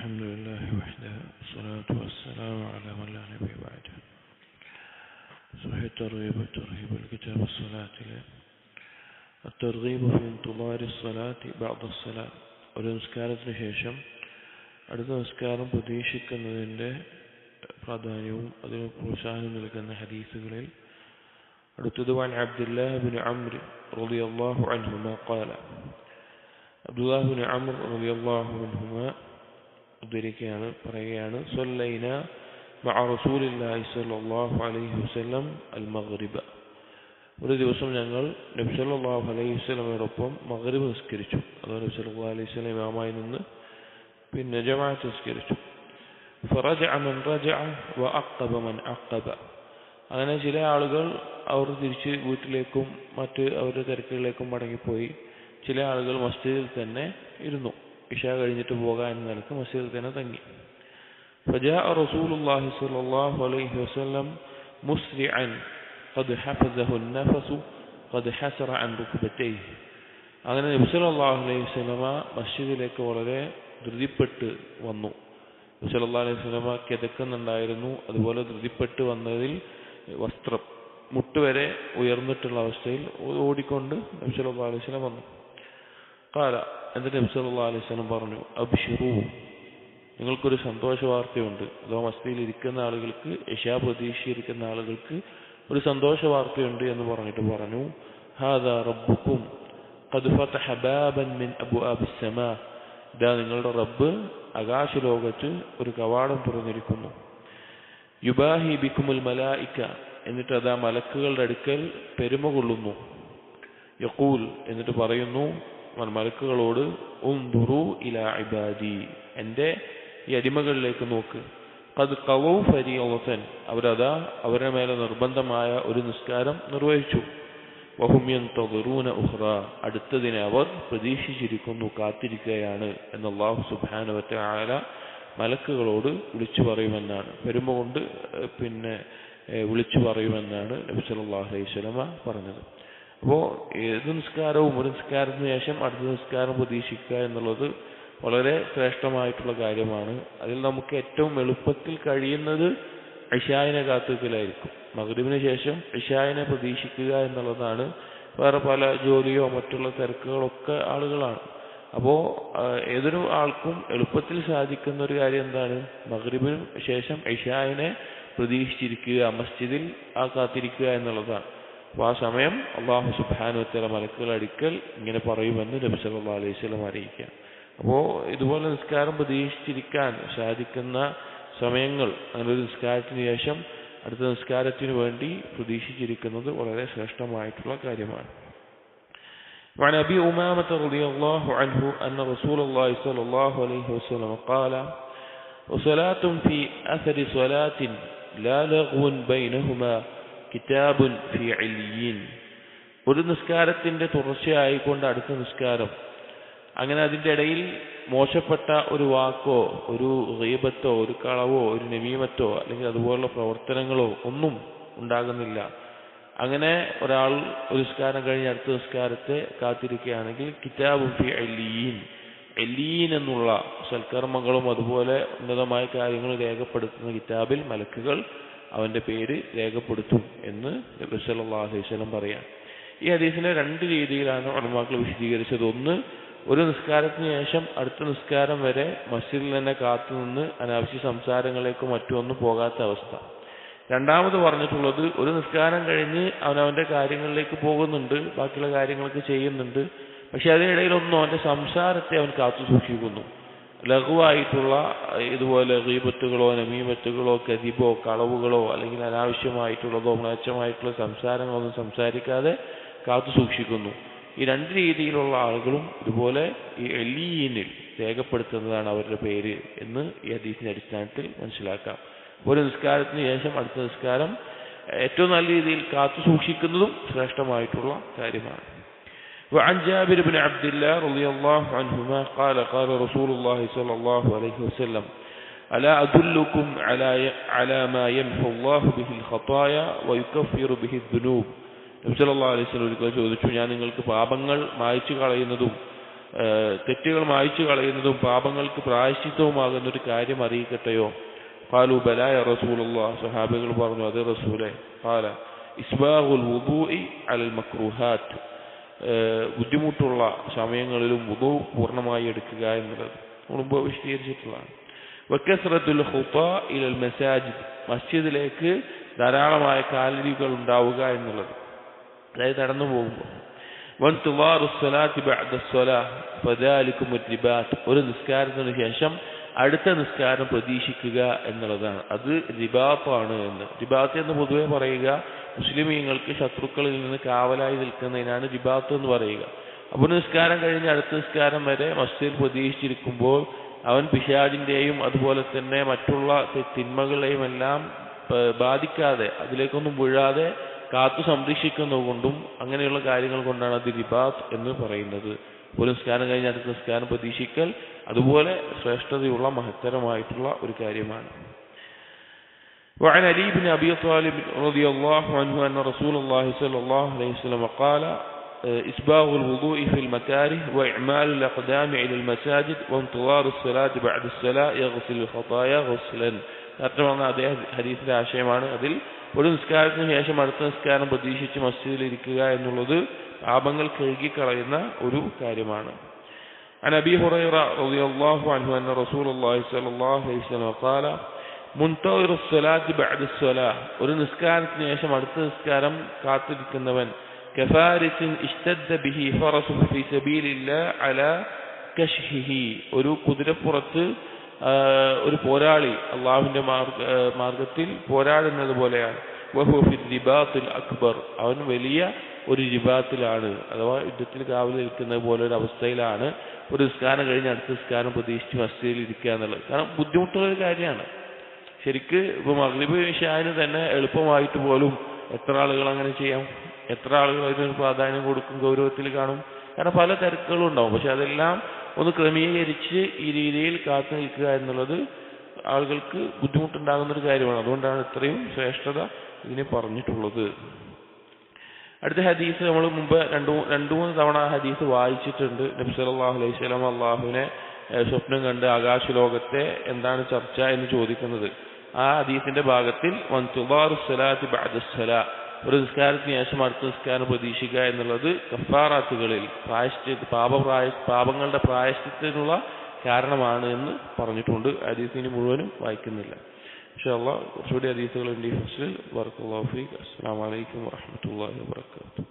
الحمد لله وحده والصلاة والسلام على من لا نبي بعده صحيح الترغيب والترهيب الكتاب الصلاة له الترغيب في انتظار الصلاة بعد الصلاة ഒരു നിസ്കാരത്തിന് ശേഷം അടുത്ത നിസ്കാരം പ്രതീക്ഷിക്കുന്നതിൻ്റെ പ്രാധാന്യവും അതിന് പ്രോത്സാഹനം നൽകുന്ന ഹദീസുകളിൽ അടുത്തത് വൻ അബ്ദുല്ലാഹ് ബിൻ അംർ റളിയല്ലാഹു അൻഹുമ ഖാല അബ്ദുല്ലാഹ് ബിൻ അംർ റളിയല്ലാഹു അൻഹുമ ഉദ്ധരിക്കുകയാണ് പറയുകയാണ് സൊല്ലൈന മഅ സ്വല്ലല്ലാഹു അലൈഹി വസല്ലം അൽ മഗ്രിബ. ഒരു ദിവസം ഞങ്ങൾ നബി അലൈഹി വസ്ലമയോടൊപ്പം മഗ്രിബ് നിസ്കരിച്ചു. അതുകൊണ്ട് നബി സല്ലല്ലാഹു അലൈഹി ഇമാമായി നിന്ന് പിന്നെ ജമാഅത്ത് നിസ്കരിച്ചു. ഫറജഅ മൻ റജഅ വഅഖബ മൻ അഖബ അങ്ങനെ ചില ആളുകൾ അവർ തിരിച്ച് വീട്ടിലേക്കും മറ്റ് അവരുടെ തിരക്കുകളിലേക്കും മടങ്ങിപ്പോയി. ചില ആളുകൾ മസ്ജിദിൽ തന്നെ ഇരുന്നു. ഇഷ കഴിഞ്ഞിട്ട് പോകാൻ എന്ന നിലക്ക് മസ്ജിദിൽ തന്നെ തങ്ങി فجاء رسول الله صلى الله عليه وسلم مسرعا قد حفظه النفس قد حسر عن ركبتيه അങ്ങനെ നബി സല്ലല്ലാഹു അലൈഹി വസല്ലമ മസ്ജിദിലേക്ക് വളരെ ധൃതിപ്പെട്ട് വന്നു നബി സല്ലല്ലാഹു അലൈഹി വസല്ലമ കിതക്കുന്നുണ്ടായിരുന്നു അതുപോലെ ധൃതിപ്പെട്ട് വന്നതിൽ വസ്ത്രം മുട്ടുവരെ ഉയർന്നിട്ടുള്ള അവസ്ഥയിൽ ഓടിക്കൊണ്ട് നബി സല്ലല്ലാഹു അലൈഹി വസല്ലം വന്നു കാല എന്നിട്ട് നബി സല്ലാ അലൈഹി സ്വലം പറഞ്ഞു അബ്ഷിറു. നിങ്ങൾക്കൊരു സന്തോഷ വാർത്തയുണ്ട്. അഥവാ മസ്തിയിൽ ഇരിക്കുന്ന ആളുകൾക്ക് യശാ പ്രതീക്ഷിച്ചിരിക്കുന്ന ആളുകൾക്ക് ഒരു സന്തോഷ വാർത്തയുണ്ട് എന്ന് പറഞ്ഞിട്ട് പറഞ്ഞു. ഹാദാ റബ്ബുക്കും ഇതാ നിങ്ങളുടെ റബ്ബ് ആകാശ ലോകത്ത് ഒരു കവാടം തുറന്നിരിക്കുന്നു. യുബാഹി ബിക്കുമുൽ മലായിക്ക. എന്നിട്ട് അതാ മലക്കുകളുടെ അടുക്കൽ പെരുമ കൊള്ളുന്നു. യക്കൂൽ എന്നിട്ട് പറയുന്നു മലക്കുകളോട് ഉംദുറു ഇല ഇബാദി. എന്റെ ഈ അടിമകളിലേക്ക് നോക്ക്. അത് കവൗ ഓസൻ അവരതാ അവരുടെ മേലെ നിർബന്ധമായ ഒരു നിസ്കാരം നിർവഹിച്ചു. വഹുമ്യൻ തൊഗറൂന ഉഹ്റ അടുത്തതിനെ അവർ പ്രതീക്ഷിച്ചിരിക്കുന്നു കാത്തിരിക്കുകയാണ് എന്ന് അള്ളാഹു സുബാനുവറ്റ ആല മലക്കുകളോട് വിളിച്ചു പറയുമെന്നാണ്. വരുമ്പോൾ കൊണ്ട് പിന്നെ വിളിച്ചു പറയുമെന്നാണ് നബി അലൈഹി സ്വലമ പറഞ്ഞത്. അപ്പോൾ ഏത് നിസ്കാരവും ഒരു നിസ്കാരത്തിന് ശേഷം അടുത്ത നിസ്കാരം പ്രതീക്ഷിക്കുക എന്നുള്ളത് വളരെ ശ്രേഷ്ഠമായിട്ടുള്ള കാര്യമാണ്. അതിൽ നമുക്ക് ഏറ്റവും എളുപ്പത്തിൽ കഴിയുന്നത് ഇഷായനെ കാത്തുക്കലായിരിക്കും. മകരുവിന് ശേഷം ഇഷായനെ പ്രതീക്ഷിക്കുക എന്നുള്ളതാണ്. വേറെ പല ജോലിയോ മറ്റുള്ള തിരക്കുകളൊക്കെ ആളുകളാണ്. അപ്പോൾ ഏതൊരു ആൾക്കും എളുപ്പത്തിൽ സാധിക്കുന്ന ഒരു കാര്യം എന്താണ്? മകരുവിന് ശേഷം ഇഷായിനെ പ്രതീക്ഷിച്ചിരിക്കുക മസ്ജിദിൽ ആ കാത്തിരിക്കുക എന്നുള്ളതാണ്. അപ്പോൾ ആ സമയം അള്ളാഹു സുബാനുത്തല മലക്കുകൾ അടുക്കൽ ഇങ്ങനെ പറയുമെന്ന് നബി സല്ലല്ലാഹു അലൈഹി വസല്ലം അറിയിക്കുക അപ്പോൾ ഇതുപോലെ നിസ്കാരം പ്രതീക്ഷിച്ചിരിക്കാൻ സാധിക്കുന്ന സമയങ്ങൾ അങ്ങനെ ഒരു നിസ്കാരത്തിന് ശേഷം അടുത്ത നിസ്കാരത്തിന് വേണ്ടി പ്രതീക്ഷിച്ചിരിക്കുന്നത് വളരെ ശ്രേഷ്ഠമായിട്ടുള്ള കാര്യമാണ് وعن أبي أمامة رضي الله عنه أن رسول الله صلى الله عليه وسلم قال وصلاة في أثر صلاة لا لغو بينهما കിതാബുൻ ഫി അലിയീൻ ഒരു നിസ്കാരത്തിന്റെ തുടർച്ചയായിക്കൊണ്ട് അടുത്ത നിസ്കാരം. അങ്ങനെ അതിന്റെ ഇടയിൽ മോശപ്പെട്ട ഒരു വാക്കോ ഒരു റീബത്തോ ഒരു കളവോ ഒരു നമീമത്തോ അല്ലെങ്കിൽ അതുപോലുള്ള പ്രവർത്തനങ്ങളോ ഒന്നും ഉണ്ടാകുന്നില്ല. അങ്ങനെ ഒരാൾ ഒരു നിസ്കാരം കഴിഞ്ഞ് അടുത്ത നിസ്കാരത്തെ കാത്തിരിക്കുകയാണെങ്കിൽ കിറ്റാബ് ഫി അലീൻ എലീൻ എന്നുള്ള സൽക്കർമ്മങ്ങളും അതുപോലെ ഉന്നതമായ കാര്യങ്ങൾ രേഖപ്പെടുത്തുന്ന കിതാബിൽ മലക്കുകൾ അവന്റെ പേര് രേഖപ്പെടുത്തും എന്ന് അലൈവലം പറയാം. ഈ ഹദീസിനെ രണ്ട് രീതിയിലാണ് ഉടമാക്കൾ വിശദീകരിച്ചത്. ഒന്ന് ഒരു നിസ്കാരത്തിന് ശേഷം അടുത്ത നിസ്കാരം വരെ മസ്ജിദിൽ തന്നെ കാത്തുനിന്ന് അനാവശ്യ സംസാരങ്ങളിലേക്കോ മറ്റൊന്നും പോകാത്ത അവസ്ഥ. രണ്ടാമത് പറഞ്ഞിട്ടുള്ളത് ഒരു നിസ്കാരം കഴിഞ്ഞ് അവനവന്റെ കാര്യങ്ങളിലേക്ക് പോകുന്നുണ്ട് ബാക്കിയുള്ള കാര്യങ്ങളൊക്കെ ചെയ്യുന്നുണ്ട്. പക്ഷെ അതിനിടയിലൊന്നും അവന്റെ സംസാരത്തെ അവൻ കാത്തു സൂക്ഷിക്കുന്നു. ലഘുവായിട്ടുള്ള ഇതുപോലെ റീബത്തുകളോ നമീമത്തുകളോ കതിബോ കളവുകളോ അല്ലെങ്കിൽ അനാവശ്യമായിട്ടുള്ളതോ മ്ലേച്ഛമായിട്ടുള്ള സംസാരങ്ങളൊന്നും സംസാരിക്കാതെ കാത്തു സൂക്ഷിക്കുന്നു. ഈ രണ്ട് രീതിയിലുള്ള ആളുകളും ഇതുപോലെ ഈ എലീനിൽ രേഖപ്പെടുത്തുന്നതാണ് അവരുടെ പേര് എന്ന് ഈ ഹദീസിന്റെ അടിസ്ഥാനത്തിൽ മനസ്സിലാക്കാം. ഒരു നിസ്കാരത്തിന് ശേഷം അടുത്ത നിസ്കാരം ഏറ്റവും നല്ല രീതിയിൽ കാത്തു സൂക്ഷിക്കുന്നതും ശ്രേഷ്ഠമായിട്ടുള്ള കാര്യമാണ്. وعن جابر بن عبد الله رضي الله عنهما قال قال رسول الله صلى الله عليه وسلم ألا أدلكم على على ما يمحو الله به الخطايا ويكفر به الذنوب നബി സല്ലല്ലാഹു അലൈഹി വസല്ലം ഒരിക്കൽ ചോദിച്ചു ഞാൻ നിങ്ങൾക്ക് പാപങ്ങൾ മായ്ച്ചു കളയുന്നതും ഏഹ്, തെറ്റുകൾ മായ്ച്ചു കളയുന്നതും പാപങ്ങൾക്ക് പ്രായശ്ചിത്തവുമാകുന്ന ഒരു കാര്യം അറിയിക്കട്ടെയോ قالوا بلى يا رسول الله സഹാബികൾ പറഞ്ഞു അതെ റസൂലെ قال إسباغ الوضوء على المكروهات ഏഹ് ബുദ്ധിമുട്ടുള്ള സമയങ്ങളിലും വുദു പൂർണമായി എടുക്കുക എന്നുള്ളത് മുമ്പ് വിശദീകരിച്ചിട്ടുള്ളതാണ്. വക്കസ്രത്തുൽ ഹുപ്പ ഇൽ മസാജിദ്. മസ്ജിദിലേക്ക് ധാരാളമായ കാലരികൾ ഉണ്ടാവുക എന്നുള്ളത്. അതായത് നടന്നു പോകുമ്പോൾ. വൻ തുവാറു സ്വലാത്തി ബഅദ സ്വലാ ഫദാലിക്കും റിബാത്ത് ഒരു നിസ്കാരത്തിന് ശേഷം അടുത്ത നിസ്കാരം പ്രതീക്ഷിക്കുക എന്നുള്ളതാണ്. അത് റിബാത്താണ് എന്ന്. റിബാത്ത് എന്ന് പൊതുവെ പറയുക മുസ്ലിമീങ്ങൾക്ക് ശത്രുക്കളിൽ നിന്ന് കാവലായി നിൽക്കുന്നതിനാണ് റിബാത്ത് എന്ന് പറയുക. അപ്പോൾ നിസ്കാരം കഴിഞ്ഞ് അടുത്ത നിസ്കാരം വരെ മസ്ജിദിൽ പ്രതീക്ഷിച്ചിരിക്കുമ്പോൾ അവൻ പിശാജിന്റെയും അതുപോലെ തന്നെ മറ്റുള്ള തിന്മകളെയും എല്ലാം ബാധിക്കാതെ അതിലേക്കൊന്നും വീഴാതെ കാത്തു സംരക്ഷിക്കുന്നത് കൊണ്ടും അങ്ങനെയുള്ള കാര്യങ്ങൾ കൊണ്ടാണ് അത് റിബാത്ത് എന്ന് പറയുന്നത്. ഒരു നിസ്കാരം കഴിഞ്ഞ് അടുത്ത നിസ്കാരം പ്രതീക്ഷിക്കൽ അതുപോലെ ശ്രേഷ്ഠതയുള്ള മഹത്തരമായിട്ടുള്ള ഒരു കാര്യമാണ് وعن علي بن أبي طالب رضي الله عنه أن رسول الله صلى الله عليه وسلم قال آه، إسباغ الوضوء في المكاره وإعمال الأقدام إلى المساجد وانتظار الصلاة بعد الصلاة يغسل الخطايا غسلا അർത്ഥമാണ് അദ്ദേഹം ഹദീസിന്റെ ആശയമാണ് അതിൽ ഒരു നിസ്കാരത്തിന് ശേഷം അടുത്ത നിസ്കാരം പ്രതീക്ഷിച്ച് മസ്ജിദിൽ ഇരിക്കുക എന്നുള്ളത് പാപങ്ങൾ കഴുകിക്കളയുന്ന ഒരു കാര്യമാണ് عن أبي هريرة رضي الله عنه أن رسول الله صلى الله عليه وسلم قال منتظر الصلاة بعد الصلاة ഒരു നിസ്കാരത്തിന് ശേഷം അടുത്ത നിസ്കാരം കാത്തിരിക്കുന്നവൻ കഫാരിസിൻ ഇഷ്തദ്ദ ബിഹി ഫറസുഹു ഫീ സബീലില്ലാ അലാ കശ്ഹിഹി ഒരു കുതിരപ്പുറത്ത് ആ, ഒരു പോരാളി അള്ളാഹുവിന്റെ മാർഗ ആ, മാർഗത്തിൽ പോരാടുന്നത് പോലെയാണ് വഹു ഫി റിബാത്തുൽ അക്ബർ അവൻ വലിയ ഒരു വിഭാഗത്തിലാണ് അഥവാ യുദ്ധത്തിൽ കാവൽ നിൽക്കുന്നത് പോലെ ഒരു അവസ്ഥയിലാണ് ഒരു സ്കാനം കഴിഞ്ഞ് അടുത്ത സ്കാനം പ്രതീക്ഷിച്ച് മസ്ജിദിൽ ഇരിക്കുക എന്നുള്ളത്. കാരണം ബുദ്ധിമുട്ടുള്ള ഒരു കാര്യമാണ്. ശരിക്ക് ഇപ്പൊ മഗ്രിബ് ഇഷാന് തന്നെ എളുപ്പമായിട്ട് പോലും എത്ര ആളുകൾ അങ്ങനെ ചെയ്യാം? എത്ര ആളുകൾ അതിനൊരു പ്രാധാന്യം കൊടുക്കും? ഗൗരവത്തിൽ കാണും. കാരണം പല തിരക്കുകളും ഉണ്ടാവും. പക്ഷെ അതെല്ലാം ഒന്ന് ക്രമീകരിച്ച് ഈ രീതിയിൽ കാത്തു നിൽക്കുക എന്നുള്ളത് ആളുകൾക്ക് ബുദ്ധിമുട്ടുണ്ടാകുന്ന ഒരു കാര്യമാണ്. അതുകൊണ്ടാണ് ഇത്രയും ശ്രേഷ്ഠത ഇതിനെ പറഞ്ഞിട്ടുള്ളത്. അടുത്ത ഹദീസ് നമ്മൾ മുമ്പ് രണ്ടു രണ്ടു മൂന്ന് തവണ ഹദീസ് വായിച്ചിട്ടുണ്ട്. നബി സല്ലല്ലാഹു അലൈഹി വസല്ലം അള്ളാഹുവിനെ സ്വപ്നം കണ്ട് ആകാശ ലോകത്തെ എന്താണ് ചർച്ച എന്ന് ചോദിക്കുന്നത്. ആ ഹദീസിന്റെ ഭാഗത്തിൽ ഒരു നിസ്കാരത്തിന് ശേഷം അടുത്ത നിസ്കാരം പ്രതീക്ഷിക്കുക എന്നുള്ളത് കഫാറാത്തുകളിൽ പ്രായശ്ചി പാപപ്രായ പാപങ്ങളുടെ പ്രായശ്ചിത്തിനുള്ള കാരണമാണ് എന്ന് പറഞ്ഞിട്ടുണ്ട്. ഹദീസിന് മുഴുവനും വായിക്കുന്നില്ല. شاء الله وصولي حديث لي فصل بارك الله فيك السلام عليكم ورحمة الله وبركاته